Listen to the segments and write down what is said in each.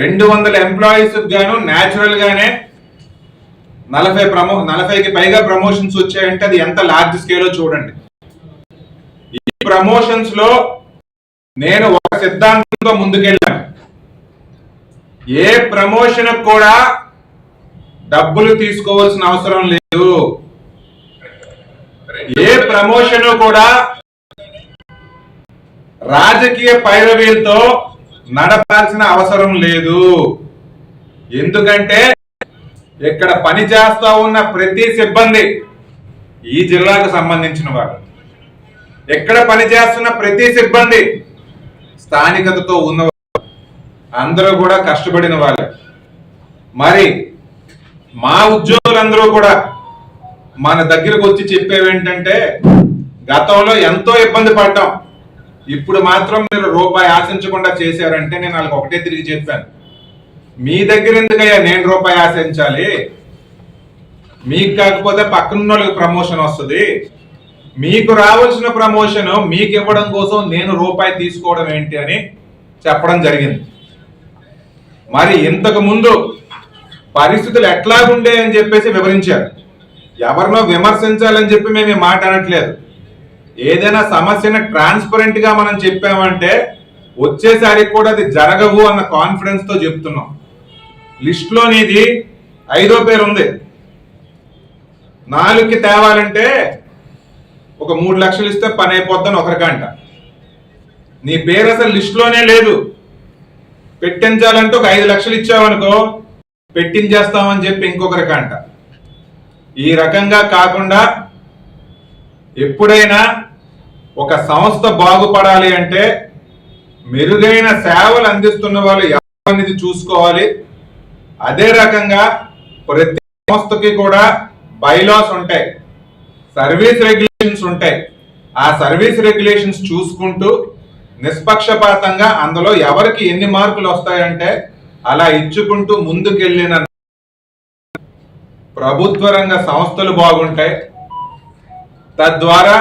రెండు వందల ఎంప్లాయీస్ గాను న్యాచురల్ గానే నలభై ప్రమో నలభైకి పైగా ప్రమోషన్స్ వచ్చాయంటే అది ఎంత లార్జ్ స్కేలో చూడండి. ఈ ప్రమోషన్స్లో నేను ఒక సిద్ధాంతంతో ముందుకెళ్ళాను. ఏ ప్రమోషన్ కూడా డబ్బులు తీసుకోవాల్సిన అవసరం లేదు. ఏ ప్రమోషన్ కూడా రాజకీయ పైరవీలతో నడపాల్సిన అవసరం లేదు. ఎందుకంటే ఇక్కడ పని చేస్తా ఉన్న ప్రతి సిబ్బంది ఈ జిల్లాకు సంబంధించిన వాడు ఎక్కడ పని చేస్తున్న ప్రతి సిబ్బంది స్థానికతతో ఉన్నవారు. అందరూ కూడా కష్టపడిన వాళ్ళే. మరి మా ఉద్యోగులందరూ కూడా మన దగ్గరకు వచ్చి చెప్పేవేంటంటే గతంలో ఎంతో ఇబ్బంది పడ్డాం. ఇప్పుడు మాత్రం మీరు రూపాయి ఆశించకుండా చేశారంటే నేను వాళ్ళకి ఒకటే తిరిగి చెప్పాను. మీ దగ్గర ఎందుకయ్యా నేను రూపాయి ఆశించాలి? మీకు కాకపోతే పక్కన వాళ్ళకి ప్రమోషన్ వస్తుంది. మీకు రావాల్సిన ప్రమోషన్ మీకు ఇవ్వడం కోసం నేను రూపాయి తీసుకోవడం ఏంటి అని చెప్పడం జరిగింది. మరి ఇంతకు ముందు పరిస్థితులు ఎట్లాగుండే అని చెప్పేసి వివరించారు. ఎవరినో విమర్శించాలని చెప్పి మేము మాట్లాడట్లేదు మాట అనట్లేదు. ఏదైనా సమస్యను ట్రాన్స్పరెంట్గా మనం చెప్పామంటే వచ్చేసారికి కూడా అది జరగవు అన్న కాన్ఫిడెన్స్తో చెప్తున్నాం. లిస్ట్ లోనిది ఐదో పేరు ఉంది. నాలుగుకి తేవాలంటే ఒక మూడు లక్షలు ఇస్తే పని అయిపోద్దని ఒకరికంట నీ పేరు అసలు లిస్ట్లోనే లేదు. పెట్టించాలంటే ఒక ఐదు లక్షలు ఇచ్చావనుకో పెట్టించేస్తామని చెప్పి ఇంకొకరికంట ఈ రకంగా కాకుండా ఎప్పుడైనా ఒక సంస్థ బాగుపడాలి అంటే మెరుగైన సేవలు అందిస్తున్న వాళ్ళు ఎవరనేది చూసుకోవాలి? అదే రకంగా ప్రతి సంస్థకి కూడా బైలాస్ ఉంటాయి సర్వీస్ రెగ్యులేషన్స్ ఉంటాయి. ఆ సర్వీస్ రెగ్యులేషన్స్ చూసుకుంటూ నిష్పక్షపాతంగా అందులో ఎవరికి ఎన్ని మార్కులు వస్తాయంటే అలా ఇచ్చుకుంటూ ముందుకెళ్ళిన ప్రభుత్వ రంగ సంస్థలు బాగుంటాయి. తద్వారా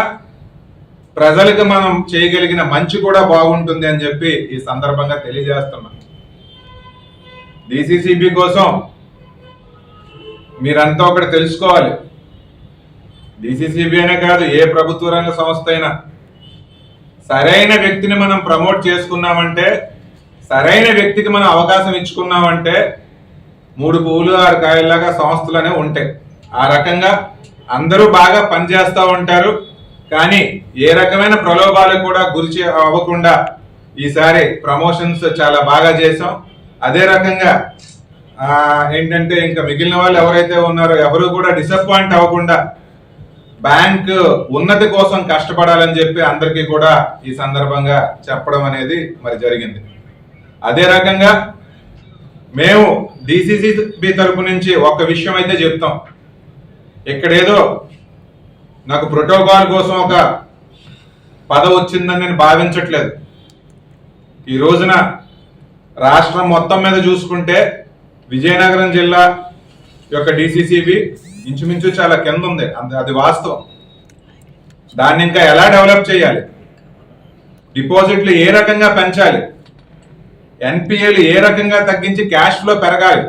ప్రజలకు మనం చేయగలిగిన మంచి కూడా బాగుంటుంది అని చెప్పి ఈ సందర్భంగా తెలియజేస్తున్నాం. డిసిసిబి కోసం మీరంతా ఒకటి తెలుసుకోవాలి. డిసిసిబి అనే కాదు ఏ ప్రభుత్వ రంగ సంస్థ అయినా. సరైన వ్యక్తిని మనం ప్రమోట్ చేసుకున్నామంటే సరైన వ్యక్తికి మనం అవకాశం ఇచ్చుకున్నామంటే మూడు పువ్వులు ఆరు కాయల్లాగా సంస్థలు అనేవి ఉంటాయి. ఆ రకంగా అందరూ బాగా పనిచేస్తూ ఉంటారు. కానీ ఏ రకమైన ప్రలోభాలు కూడా గురిచే అవ్వకుండా ఈసారి ప్రమోషన్స్ చాలా బాగా చేసాం అదే రకంగా ఏంటంటే ఇంకా మిగిలిన వాళ్ళు ఎవరైతే ఉన్నారో ఎవరు కూడా డిసప్పాయింట్ అవ్వకుండా బ్యాంక్ ఉన్నతి కోసం కష్టపడాలని చెప్పి అందరికీ కూడా ఈ సందర్భంగా చెప్పడం అనేది మరి జరిగింది. అదే రకంగా మేము డిసిసిబి తరపు నుంచి ఒక విషయం అయితే చెప్తాం. ఇక్కడేదో నాకు ప్రోటోకాల్ కోసం ఒక పదవి వచ్చిందని నేను భావించట్లేదు. ఈ రోజున రాష్ట్రం మొత్తం మీద చూసుకుంటే విజయనగరం జిల్లా యొక్క డిసిసిబి ఇంచుమించు చాలా కింద ఉంది. అది వాస్తవం. దాన్ని ఇంకా ఎలా డెవలప్ చేయాలి? డిపాజిట్లు ఏ రకంగా పెంచాలి? ఎన్పిఎల్ ఏ రకంగా తగ్గించి క్యాష్ ఫ్లో పెరగాలి?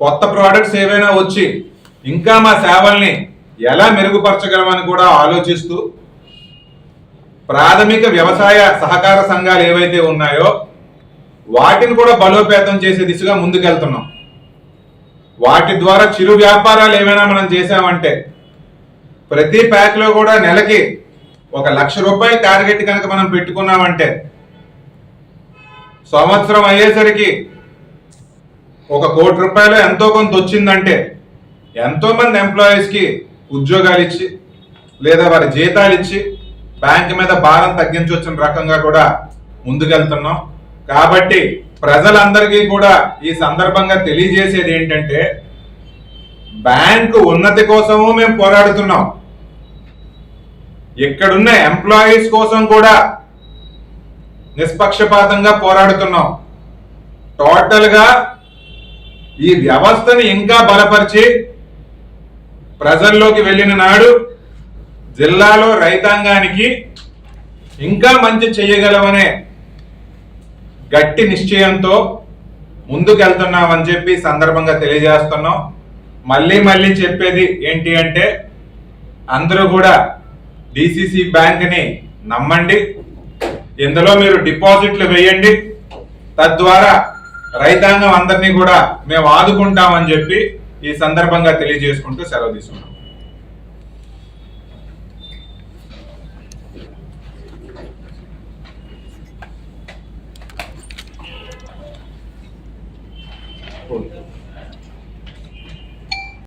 కొత్త ప్రోడక్ట్స్ ఏవైనా వచ్చి ఇంకా మా సేవల్ని ఎలా మెరుగుపరచగలమని కూడా ఆలోచిస్తూ ప్రాథమిక వ్యవసాయ సహకార సంఘాలు ఏవైతే ఉన్నాయో వాటిని కూడా బలోపేతం చేసే దిశగా ముందుకెళ్తున్నాం. వాటి ద్వారా చిరు వ్యాపారాలు ఏమైనా మనం చేసామంటే ప్రతి ప్యాక్లో కూడా నెలకి ఒక లక్ష రూపాయల టార్గెట్ కనుక మనం పెట్టుకున్నామంటే సంవత్సరం అయ్యేసరికి ఒక కోటి రూపాయలు ఎంతో కొంత వచ్చిందంటే ఎంతో మంది ఎంప్లాయీస్కి ఉద్యోగాలు ఇచ్చి లేదా వారి జీతాలు ఇచ్చి బ్యాంక్ మీద భారం తగ్గించవచ్చిన రకంగా కూడా ముందుకెళ్తున్నాం. కాబట్టి ప్రజలందరికీ కూడా ఈ సందర్భంగా తెలియజేసేది ఏంటంటే బ్యాంకు ఉన్నతి కోసము మేము పోరాడుతున్నాం. ఇక్కడున్న ఎంప్లాయీస్ కోసం కూడా నిష్పక్షపాతంగా పోరాడుతున్నాం. టోటల్గా ఈ వ్యవస్థని ఇంకా బలపరిచి ప్రజల్లోకి వెళ్ళిన నాడు జిల్లాలో రైతాంగానికి ఇంకా మంచి చేయగలమనే గట్టి నిశ్చయంతో ముందుకెళ్తున్నామని చెప్పి సందర్భంగా తెలియజేస్తున్నాం. మళ్ళీ మళ్ళీ చెప్పేది ఏంటి అంటే అందరూ కూడా డిసిసి బ్యాంక్ని నమ్మండి. ఇందులో మీరు డిపాజిట్లు వేయండి. తద్వారా రైతాంగం అందరినీ కూడా మేము ఆదుకుంటామని చెప్పి ఈ సందర్భంగా తెలియజేసుకుంటూ సెలవు తీసుకున్నాం